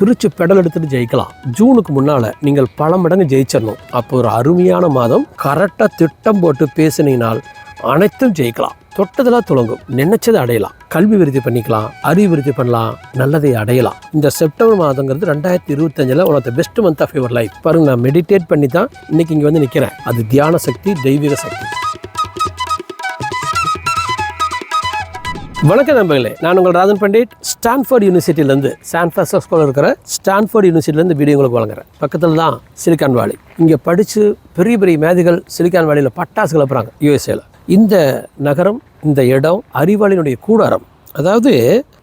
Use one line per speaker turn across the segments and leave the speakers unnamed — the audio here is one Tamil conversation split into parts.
பிரிச்சு பெடல் எடுத்துட்டு ஜெயிக்கலாம். ஜூனுக்கு முன்னால நீங்கள் பல மடங்கு ஜெயிச்சிடணும் அப்போ ஒரு அருமையான மாதம். கரெக்டாக திட்டம் போட்டு பேசினால் அனைத்தும் ஜெயிக்கலாம். தொட்டதெல்லாம் துளங்கும் நினைச்சதை அடையலாம். கல்வி விருத்தி பண்ணிக்கலாம். அறிவு விருத்தி பண்ணலாம். நல்லதை அடையலாம். இந்த செப்டம்பர் மாதங்கிறது ரெண்டாயிரத்தி இருபத்தஞ்சில் உனக்கு best month of your life பாருங்க நான் மெடிடேட் பண்ணி தான் இன்னைக்கு இங்கே வந்து நிற்கிறேன் அது தியான சக்தி தெய்வீக சக்தி. வணக்கம் நண்பர்களே நான் உங்கள் ராஜன் பண்டிட். ஸ்டான்ஃபோர்ட் யூனிவர்சிட்டியிலேருந்து சான் ஃபிரான்சிஸ்கோவில் இருக்கிற ஸ்டான்ஃபோர்ட் யூனிவர்சிட்டிலேருந்து வீடியோ உங்களுக்கு வழங்குறேன். பக்கத்தில் தான் சிலிக்கான் வாலி. இங்கே படித்து பெரிய பெரிய மேதைகள் சிலிக்கான் வாலியில் பட்டாசு கிளப்புறாங்க யூஎஸ்ஏல இந்த நகரம் இந்த இடம் அறிவாளியினுடைய கூடாரம். அதாவது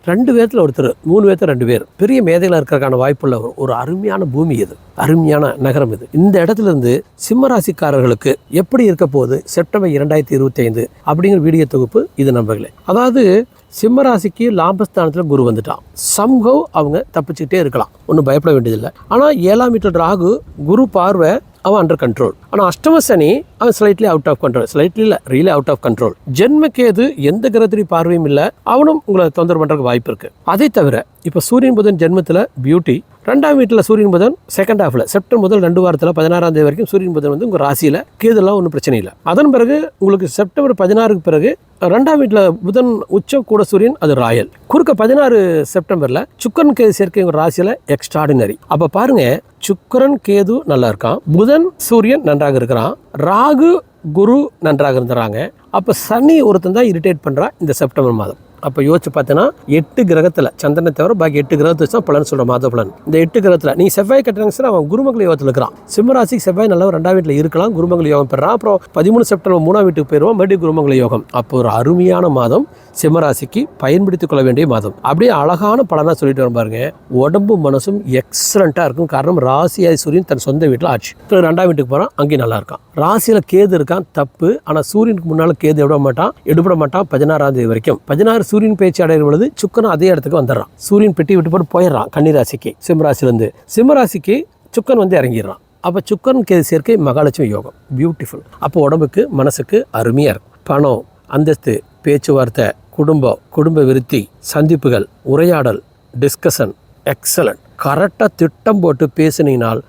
ரெண்டு பேர்த்தில் ஒருத்தர் மூணு பேர்த்துல ரெண்டு பேர். பெரிய மேதைகளாக இருக்கிறதுக்கான வாய்ப்புள்ள ஒரு- அருமையான பூமி இது. அருமையான நகரம் இது. இந்த இடத்துல இருந்து சிம்மராசிக்காரர்களுக்கு எப்படி இருக்க போகுது? செப்டம்பர் இரண்டாயிரத்தி இருபத்தி ஐந்து அப்படிங்கிற வீடியோ தொகுப்பு இது நம்பர்களே அதாவது சிம்மராசிக்கு லாபஸ்தானத்தில் குரு வந்துட்டான். சம்ஹவ் அவங்க தப்பிச்சுக்கிட்டே இருக்கலாம். ஒன்றும் பயப்பட வேண்டியதில்லை. ஆனால் ஏழாம் மீட்டர் ராகு குரு பார்வை அவன் அண்டர் கண்ட்ரோல் ஆனால் அஷ்டம சனி அவன் slightly out of control slightly இல்லை ரியலி அவுட் ஆஃப் கண்ட்ரோல் ஜென்மக்கேது எந்த கிரகத்திரி பார்வையும் இல்லை அவனும் உங்களை தொந்தரவு பண்ணுறதுக்கு வாய்ப்பு இருக்குது அதை தவிர இப்போ சூரியன் புதன் ஜென்மத்தில் பியூட்டி ரெண்டாம் வீட்டில் சூரியன் புதன் செகண்ட் ஹாஃபில் செப்டம்பர் முதல் ரெண்டு வாரத்தில் பதினாறாம் தேதி வரைக்கும் சூரியன் புதன் வந்து உங்கள் ராசியில் கேதெல்லாம் ஒன்றும் பிரச்சனை இல்லை. அதன் பிறகு உங்களுக்கு செப்டம்பர் பதினாறுக்கு பிறகு ரெண்டாம் வீட்டில் புதன் உச்ச கூட சூரியன் அது ராயல். குறுக்க பதினாறு செப்டம்பரில் சுக்கரன் கேது சேர்க்கை உங்கள் ராசியில் எக்ஸ்ட்ராடினரி அப்போ பாருங்கள் சுக்கரன் கேது நல்லா இருக்கான். புதன் சூரியன் நன்றாக இருக்கிறான். ராகு குரு நன்றாக இருந்துறாங்க. அப்போ சனி ஒருத்தன் தான் இரிட்டேட் பண்ணுறான் இந்த செப்டம்பர் மாதம். அப்போ யோசிச்சு பார்த்தீங்கன்னா எட்டு கிரகத்தில் சந்திரனை தவிர பாக்கி எட்டு கிரகத்தை வச்சு தான் பலன் சொல்கிற மாத பலன். இந்த எட்டு கிரகத்தில் நீ செவ்வாய் கட்டுறாங்க சார் அவன் குருமங்கல யோகத்தில் இருக்கிறான். சிம்மராசிக்கு செவ்வாய் நல்லா ரெண்டாம் வீட்டில் இருக்கலாம் குருமங்கல யோகம் பெறான் அப்புறம் பதிமூணு செப்டம்பர் மூணாம் வீட்டுக்கு போயிடுவோம் மறுபடியும் குருமங்கல யோகம். அப்போ ஒரு அருமையான மாதம் சிம்மராசிக்கு பயன்படுத்திக் கொள்ள வேண்டிய மாதம். அப்படியே அழகான பலனாக சொல்லிட்டு வரும் பாருங்க. உடம்பு மனசும் எக்ஸலண்ட்டாக இருக்கும். காரணம் ராசியாதி சூரியன் தன் சொந்த வீட்டில் ஆட்சி. ரெண்டாம் வீட்டுக்கு போகிறான் அங்கேயும் நல்லா இருக்கான். ராசியில் கேது இருக்கான் தப்பு. ஆனால் சூரியனுக்கு முன்னால் கேது எடுபட மாட்டான்? எடுபட மாட்டான் பதினாறாம் தேதி வரைக்கும். பதினாறு சூரியன் பேச்சு அடைகிற பொழுது சுக்கனும் அதே இடத்துக்கு வந்துடுறான். சூரியன் பெட்டி விட்டு போட்டு போயிடுறான் கன்னிராசிக்கு சிம்மராசிலேருந்து சிம்மராசிக்கு சுக்கன் வந்து இறங்கிடுறான். அப்போ சுக்கன் கேது சேர்க்கை மகாலட்சுமி யோகம். பியூட்டிஃபுல் அப்போ உடம்புக்கு மனசுக்கு அருமையாக இருக்கும். பணம் அந்தஸ்து பேச்சுவார்த்தை குடும்பம் குடும்ப விருத்தி சந்திப்புகள் உரையாடல் டிஸ்கஷன் எக்ஸலண்ட் கரெக்டாக திட்டம் போட்டு பேசினால்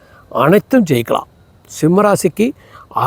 அனைத்தும் ஜெயிக்கலாம். சிம்மராசிக்கு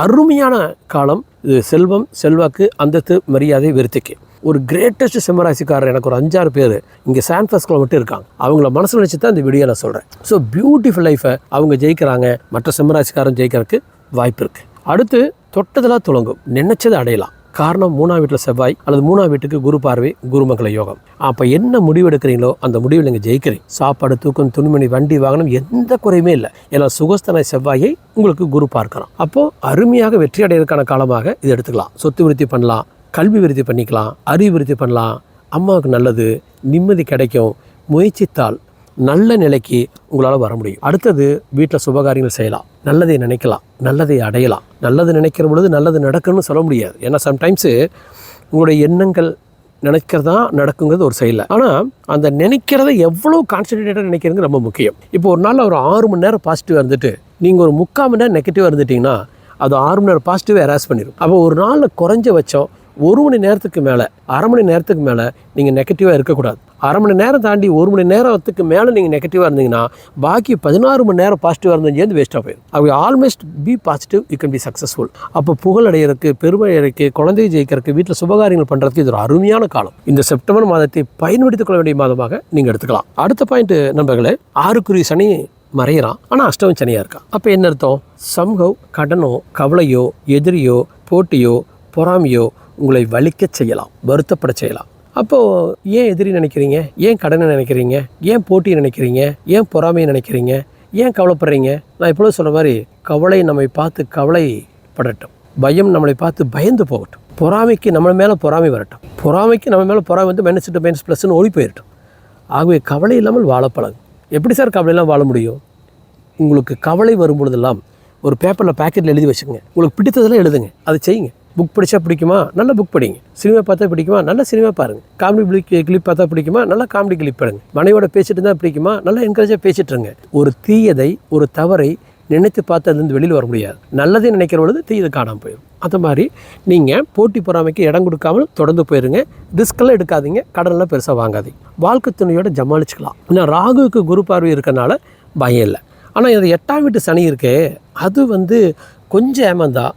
அருமையான காலம். இது செல்வம் செல்வாக்கு அந்தஸ்து மரியாதை விருத்திக்கு. ஒரு கிரேட்டஸ்ட் சிம்மராசிக்காரர் எனக்கு ஒரு அஞ்சாறு பேர் இங்கே சான் ஃபிரான்சிஸ்கோல மட்டும் இருக்காங்க. அவங்கள மனசில் நினச்சி தான் இந்த வீடியோ நான் சொல்கிறேன் ஸோ பியூட்டிஃபுல் லைஃப்பை அவங்க ஜெயிக்கிறாங்க மற்ற சிம்மராசிக்காரன் ஜெயிக்கிறதுக்கு வாய்ப்பு இருக்குது அடுத்து தொட்டதெல்லாம் துளங்கும் நினைச்சதை அடையலாம். காரணம் மூணாம் வீட்டில் செவ்வாய் அல்லது மூணாம் வீட்டுக்கு குரு பார்வை குருமங்கள யோகம். அப்போ என்ன முடிவு எடுக்கிறீங்களோ அந்த முடிவில் நீங்கள் ஜெயிக்கிறீங்க. சாப்பாடு தூக்கம் துணிமணி வண்டி வாகனம் எந்த குறையுமே இல்லை. ஏன்னா சுகஸ்தன செவ்வாயை உங்களுக்கு குரு பார்க்கலாம் அப்போது அருமையாக வெற்றி அடைவதற்கான காலமாக இது எடுத்துக்கலாம். சொத்து விருத்தி பண்ணலாம் கல்வி விருத்தி பண்ணிக்கலாம் அறிவு விருத்தி பண்ணலாம். அம்மாவுக்கு நல்லது நிம்மதி கிடைக்கும். முயற்சித்தால் நல்ல நிலைக்கு உங்களால் வர முடியும். அடுத்தது வீட்டில் சுபகாரியங்கள் செய்யலாம். நல்லதை நினைக்கலாம் நல்லதை அடையலாம். நல்லது நினைக்கிற பொழுது நல்லது நடக்கும்னு சொல்ல முடியாது. ஏன்னா சம்டைம்ஸு உங்களுடைய எண்ணங்கள் நினைக்கிறதா நடக்குங்கிறது ஒரு செயல். ஆனால் அந்த நினைக்கிறத எவ்வளோ கான்சன்ட்ரேட்டாக நினைக்கிறது ரொம்ப முக்கியம். இப்போ ஒரு நாள் ஒரு ஆறு மணி நேரம் பாசிட்டிவாக இருந்துட்டு நீங்கள் ஒரு முக்கால் மணி நேரம் நெகட்டிவாக இருந்துட்டிங்கன்னா அது ஆறு மணி நேரம் பாசிட்டிவாக எராஸ் பண்ணிடும் அப்போ ஒரு நாளில் குறைஞ்சபட்சம் ஒரு மணி நேரத்துக்கு மேலே அரை மணி நேரத்துக்கு மேலே நீங்கள் நெகட்டிவாக இருக்கக்கூடாது. அரை மணி நேரம் தாண்டி ஒரு மணி நேரத்துக்கு மேலே நீங்கள் நெகட்டிவாக இருந்தீங்கன்னா பாக்கி பதினாறு மணி நேரம் பாசிட்டிவாக இருந்தது வேஸ்ட்டாக போயிடும் அவங்க almost be positive you can be successful அப்போ புகழ் அடையிறதுக்கு பெருமை அடைக்கு குழந்தையை ஜெயிக்கிறதுக்கு வீட்டில் சுபகாரியங்கள் பண்ணுறதுக்கு இது ஒரு அருமையான காலம். இந்த செப்டம்பர் மாதத்தை பயன்படுத்திக் கொள்ள வேண்டிய மாதமாக நீங்கள் எடுத்துக்கலாம். அடுத்த பாயிண்ட் நண்பர்களே ஆறுக்குரிய சனி மறையிறான். ஆனால் அஷ்டமம் சனியாக இருக்கான் அப்போ என்ன அர்த்தம்? சம்ஹவ் கடனோ கவலையோ எதிரியோ போட்டியோ பொறாமையோ உங்களை வலிக்கச் செய்யலாம் வருத்தப்பட செய்யலாம். அப்போது ஏன் எதிரி நினைக்கிறீங்க? ஏன் கடனை நினைக்கிறீங்க? ஏன் போட்டி நினைக்கிறீங்க? ஏன் பொறாமையை நினைக்கிறீங்க? ஏன் கவலைப்படுறீங்க? நான் இப்பொழுது சொல்கிற மாதிரி கவலை நம்மை பார்த்து கவலைப்படட்டும் பயம் நம்மளை பார்த்து பயந்து போகட்டும். பொறாமைக்கு நம்ம மேலே பொறாமை வரட்டும். பொறாமைக்கு நம்ம மேலே பொறாமை வந்து மைனஸ் டூ மைனஸ் ப்ளஸ்னு ஓடி போயிடட்டும் ஆகவே கவலை இல்லாமல் வாழ எப்படி சார் கவலையெல்லாம் வாழ முடியும்? உங்களுக்கு கவலை வரும்பொழுதெல்லாம் ஒரு பேப்பரில் பேக்கெட்டில் எழுதி வச்சுக்கோங்க. உங்களுக்கு பிடித்ததெல்லாம் எழுதுங்க. அதை செய்யுங்க. புக் படித்தா பிடிக்குமா? நல்ல புக் படிங்க. சினிமா பார்த்தா பிடிக்குமா? நல்ல சினிமா பாருங்க. காமெடி கிளிப் பார்த்தா பிடிக்குமா? நல்ல காமெடி கிளிப் பாருங்க மனைவியோட பேசிட்டு இருந்தால் பிடிக்குமா? நல்லா என்கரேஜாக பேசிட்டு இருங்க. ஒரு தீயதை ஒரு தவறை நினைத்து பார்த்து அதுலேருந்து வெளியில் வர முடியாது. நல்லதே நினைக்கிற பொழுது தீயது காணாமல் போயிடும் அந்த மாதிரி நீங்கள் போட்டி பொறாமைக்கு இடம் கொடுக்காமல் தொடர்ந்து போயிருங்க. ரிஸ்க்கெல்லாம் எடுக்காதீங்க. கடனெல்லாம் பெருசாக வாங்காதீங்க. வாழ்க்கை துணையோட ஜமாளிச்சுக்கலாம். ஆனால் ராகுவுக்கு குரு பார்வை இருக்கனால பயம் இல்லை. ஆனால் இது எட்டாம் வீட்டு சனி இருக்கே. அது வந்து கொஞ்சம் ஏமாந்தான்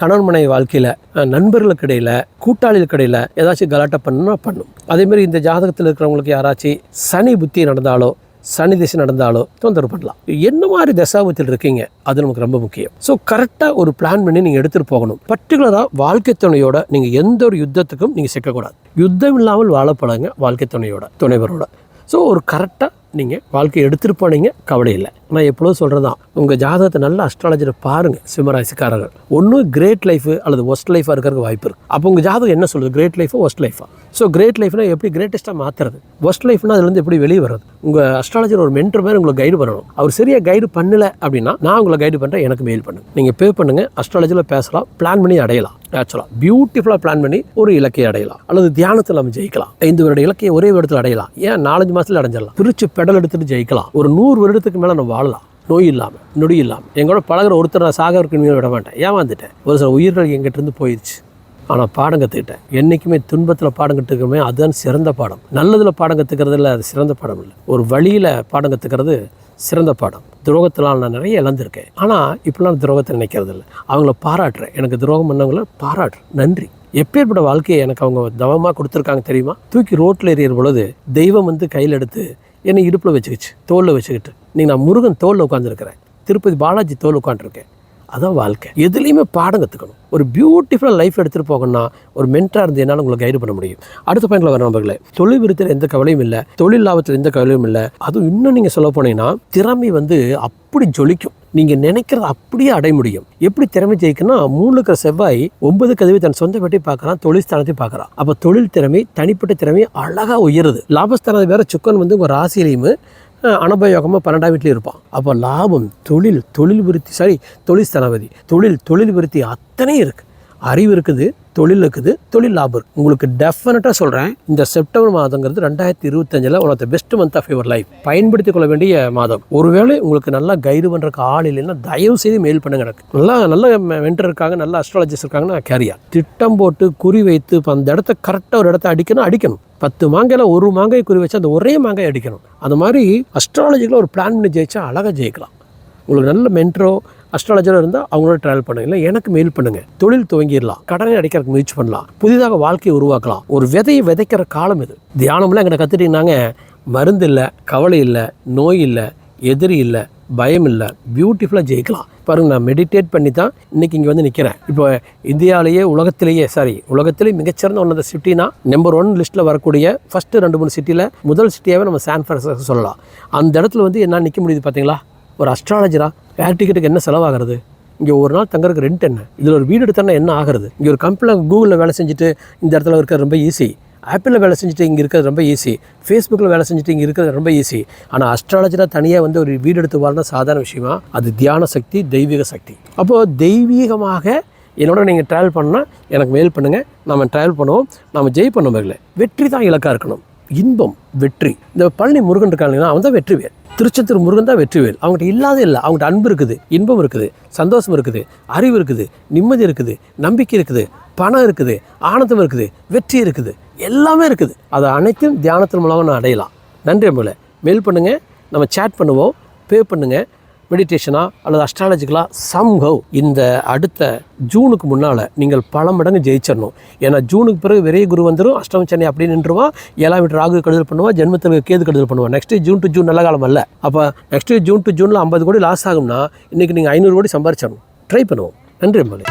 கணவன் மனைவி வாழ்க்கையில் நண்பர்களுக்கு இடையில் கூட்டாளிகளுக்கு இடையில் ஏதாச்சும் கலாட்டை பண்ணுன்னா பண்ணும். அதேமாரி இந்த ஜாதகத்தில் இருக்கிறவங்களுக்கு யாராச்சும் சனி புத்தி நடந்தாலோ சனி திசை நடந்தாலோ தொந்தரவு பண்ணலாம். என்ன மாதிரி தசாபத்தில் இருக்கீங்க? அது நமக்கு ரொம்ப முக்கியம். ஸோ கரெக்டாக ஒரு பிளான் பண்ணி நீங்கள் எடுத்துகிட்டு போகணும். பர்டிகுலராக வாழ்க்கை துணையோட நீங்கள் எந்த ஒரு யுத்தத்துக்கும் நீங்கள் சிக்கக்கூடாது. யுத்தம் இல்லாமல் வாழப்படாங்க வாழ்க்கை துணையோட துணைவரோட. ஸோ ஒரு கரெக்டாக நீங்கள் வாழ்க்கையை எடுத்துகிட்டு போனீங்க கவலை இல்லை. நான் எப்பொழுதும் சொல்கிறது தான் உங்கள் ஜாதகத்தை நல்ல அஸ்ட்ராலஜரை பாருங்கள் சிம்மராசிக்காரர்கள். ஒன்று கிரேட் லைஃப் அல்லது ஒஸ்ட் லைஃபாக இருக்கிறதுக்கு வாய்ப்பு இருக்குது அப்போ உங்கள் ஜாதகம் என்ன சொல்லுது? கிரேட் லைஃபா ஒஸ்ட் லைஃபா ஸோ கிரேட் லைஃப்னா எப்படி கிரேட்டஸ்ட்டாக மாற்றுறது ஒஸ்ட் லைஃப்னா அதுலேருந்து எப்படி வெளியே வர்றது? உங்கள் அஸ்ட்ராலஜர் ஒரு மென்டர் மாதிரி உங்களுக்கு கைடு பண்ணணும். அவர் சரியாக கைடு பண்ணலை அப்படின்னா நான் உங்களை கைடு பண்ணுறேன் எனக்கு மெயில் பண்ணுங்கள் நீங்கள் பே பண்ணுங்கள் அஸ்ட்ராலஜியில் பேசலாம் பிளான் பண்ணி அடையலாம். ஆக்சுவலாக பியூட்டிஃபுல்லாக பிளான் பண்ணி ஒரு இலக்கையை அடையலாம். அல்லது தியானத்தில் நம்ம ஜெயிக்கலாம். ஐந்து வருட இலக்கையை ஒரே வருடத்தில் அடையலாம். ஏன்? நாலஞ்சு மாதத்தில் அடைஞ்சிடலாம். பிரித்து பெடல் எடுத்துட்டு ஜெயிக்கலாம். ஒரு நூறு வருடத்துக்கு மேலே நம்ம வாழலாம் நோய் இல்லாமல் நொடி இல்லாமல் எங்களோட பழகுற ஒருத்தர் நான் சாகருக்கு விட மாட்டேன். ஏமாந்துட்டேன். ஒரு சில உயிர்கள் எங்கிட்டேருந்து போயிடுச்சு. ஆனால் பாடம் கற்றுக்கிட்டேன் என்றைக்குமே துன்பத்தில் பாடம் கற்றுக்கிறமே அதுதான் சிறந்த பாடம். நல்லதில் பாடம் கற்றுக்கிறதுல அது சிறந்த பாடம் இல்லை. ஒரு வழியில் பாடம் கற்றுக்கிறது சிறந்த பாடம். துரோகத்தில் நான் நிறைய இழந்திருக்கேன். ஆனால் இப்படிலாம் துரோகத்தை நினைக்கிறது இல்லை அவங்கள பாராட்டுறேன். எனக்கு துரோகம் பண்ணவங்கள பாராட்டுறேன். நன்றி. எப்பேற்பட்ட வாழ்க்கையை எனக்கு அவங்க தவமாக கொடுத்துருக்காங்க தெரியுமா? தூக்கி ரோட்டில் எறிகிற பொழுது தெய்வம் வந்து கையில் எடுத்து என்னை இடுப்பில் வச்சுக்கிச்சு தோளில் வச்சுக்கிட்டு. நீங்கள் நான் முருகன் தோலில் உட்காந்துருக்கிறேன் திருப்பதி பாலாஜி தோல் உட்காந்துருக்கேன் அதான் வாழ்க்கை. எதுலேயுமே பாடம் கற்றுக்கணும் ஒரு பியூட்டிஃபுல்லாக லைஃப் எடுத்துகிட்டு போகணும்னா ஒரு மென்டாக இருந்து என்னால் உங்களை கைடு பண்ண முடியும். அடுத்த பாயிண்டில் வர நம்பர்களே தொழில் விருத்தில் எந்த கவலையும் இல்லை. தொழில் லாபத்தில் எந்த கவலையும் இல்லை. அதுவும் இன்னும் நீங்கள் சொல்ல போனீங்கன்னா திறமை வந்து அப்படி ஜொலிக்கும். நீங்கள் நினைக்கிறத அப்படியே அடைய முடியும். எப்படி திறமை ஜெயிக்கணும்னா மூணு இருக்கிற செவ்வாய் ஒன்பது கதவை தன் சொந்த வீட்டை பார்க்குறான் தொழில் ஸ்தானத்தை பார்க்குறான். அப்போ தொழில் திறமை தனிப்பட்ட திறமை அழகாக உயருது. லாபஸ்தானத்தை வேற சுக்கன் வந்து உங்கள் ராசியிலையும் அனுபயோகமாக பன்னெண்டாம் வீட்லேயும் இருப்பான். அப்போ லாபம் தொழில் தொழில் விருத்தி சாரி தொழில் ஸ்தனபதி தொழில் தொழில் விருத்தி அத்தனை இருக்குது அறிவு இருக்குது தொழில் இருக்குது தொழில் லாபம் இருக்குது உங்களுக்கு டெஃபினட்டாக சொல்கிறேன் இந்த செப்டம்பர் மாதங்கிறது ரெண்டாயிரத்தி இருபத்தஞ்சில் one of the best month of your life பயன்படுத்திக் கொள்ள வேண்டிய மாதம். ஒருவேளை உங்களுக்கு நல்லா கைடு பண்ணுறக்கு ஆள் இல்லைன்னா தயவு செய்து மெயில் பண்ணுங்க எனக்கு. நல்லா நல்ல மென்டர் இருக்காங்க நல்ல அஸ்ட்ராலஜிஸ்ட் இருக்காங்கன்னா கேரியா திட்டம் போட்டு குறி வைத்து இப்போ அந்த இடத்த கரெக்டாக ஒரு இடத்த அடிக்கணும் அடிக்கணும். பத்து மாங்காயில் ஒரு மாங்காய் குறி வச்சு அந்த ஒரே மாங்காய் அடிக்கணும். அந்த மாதிரி அஸ்ட்ராலஜிக்கில் ஒரு பிளான் பண்ணி ஜெயிச்சா அழகாக ஜெயிக்கலாம். உங்களுக்கு நல்ல மென்ட்ரோ அஸ்ட்ராலஜராக இருந்தால் அவங்களோட ட்ராவல் பண்ணுங்க. இல்லை எனக்கு மெயில் பண்ணுங்கள் தொழில் துவங்கிடலாம். கடனை அடைக்கிறதுக்கு முயற்சி பண்ணலாம். புதிதாக வாழ்க்கையை உருவாக்கலாம். ஒரு விதையை விதைக்கிற காலம் இது. தியானம்லாம் எங்களை கற்றுட்டிங்கன்னாங்க மருந்து இல்லை கவலை இல்லை நோய் இல்லை எதிரி இல்லை. பயம் இல்லை பியூட்டிஃபுல்லாக ஜெயிக்கலாம். பாருங்கள் நான் மெடிடேட் பண்ணி தான் இன்றைக்கி இங்கே வந்து நிற்கிறேன் இப்போ இந்தியாவிலேயே உலகத்திலேயே சாரி உலகத்திலேயே மிகச்சிறந்த ஒன் அந்த சிட்டினா நம்பர் ஒன் லிஸ்ட்டில் வரக்கூடிய ஃபஸ்ட்டு ரெண்டு மூணு சிட்டியில் முதல் சிட்டியாகவே நம்ம சான் ஃப்ரான்சிஸ்கோ சொல்லலாம். அந்த இடத்துல வந்து என்ன நிற்க முடியுது பார்த்தீங்களா ஒரு அஸ்ட்ராலஜராக ஏர் டிக்கெட்டுக்கு என்ன செலவாகிறது? இங்கே ஒரு நாள் தங்கறதுக்கு ரெண்ட் என்ன? இதில் ஒரு வீடு எடுத்தோன்னா என்ன ஆகிறது? இங்கே ஒரு கம்பெனியில் கூகுளில் வேலை செஞ்சுட்டு இந்த இடத்துல இருக்கிறது ரொம்ப ஈஸி ஆப்பிளில் வேலை செஞ்சுட்டு இங்கே இருக்கிறது ரொம்ப ஈஸி ஃபேஸ்புக்கில் வேலை செஞ்சுட்டு இங்கே இருக்கிறது ரொம்ப ஈஸி ஆனால் அஸ்ட்ராலஜராக தனியாக வந்து ஒரு வீடு எடுத்து வாழ்னா சாதாரண விஷயமா? அது தியான சக்தி தெய்வீக சக்தி. அப்போது தெய்வீகமாக என்னோட நீங்கள் ட்ராவல் பண்ணால் எனக்கு மெயில் பண்ணுங்கள் நம்ம ட்ராவல் பண்ணுவோம். நம்ம ஜெய் பண்ண வெற்றி தான் இலக்காக இருக்கணும். இன்பம் வெற்றி. இந்த பழனி முருகன் இருக்காங்கன்னா அவன் தான் வெற்றிவேல். திருச்செந்தூர் முருகன் தான் வெற்றிவேல். அவங்ககிட்ட இல்லாத இல்லை. அவங்ககிட்ட அன்பு இருக்குது. இன்பம் இருக்குது. சந்தோஷம் இருக்குது. அறிவு இருக்குது. நிம்மதி இருக்குது. நம்பிக்கை இருக்குது. பணம் இருக்குது. ஆனந்தம் இருக்குது. வெற்றி இருக்குது. எல்லாமே இருக்குது. அதை அனைத்தும் தியானத்தின் மூலமாக நான் அடையலாம். நன்றி நம்மள மெயில் பண்ணுங்கள் நம்ம சேட் பண்ணுவோம். பே பண்ணுங்கள் மெடிடேஷனாக அல்லது அஸ்ட்ராலஜிக்கலாக சம்ஹவ் இந்த அடுத்த ஜூனுக்கு முன்னால் நீங்கள் பல மடங்கு ஜெயிச்சிடணும். ஏன்னா ஜூனுக்கு பிறகு விரைய குரு வந்துடும் அஷ்டம சென்னை அப்படி நின்றுவான். ஏழாம் வீட்டு ராகு கடுதல் பண்ணுவான் ஜென்மத்தில் கேது கெடுதல் பண்ணுவான். நெக்ஸ்ட் ஜூன் டு ஜூன் நல்ல காலம் அல்ல. அப்போ நெக்ஸ்ட் ஜூன் டு ஜூனில் ஐம்பது கோடி லாஸ் ஆகும்னா இன்றைக்கி நீங்கள் ஐநூறு கோடி சம்பாரிச்சிடணும். ட்ரை பண்ணுவோம். நன்றி மலை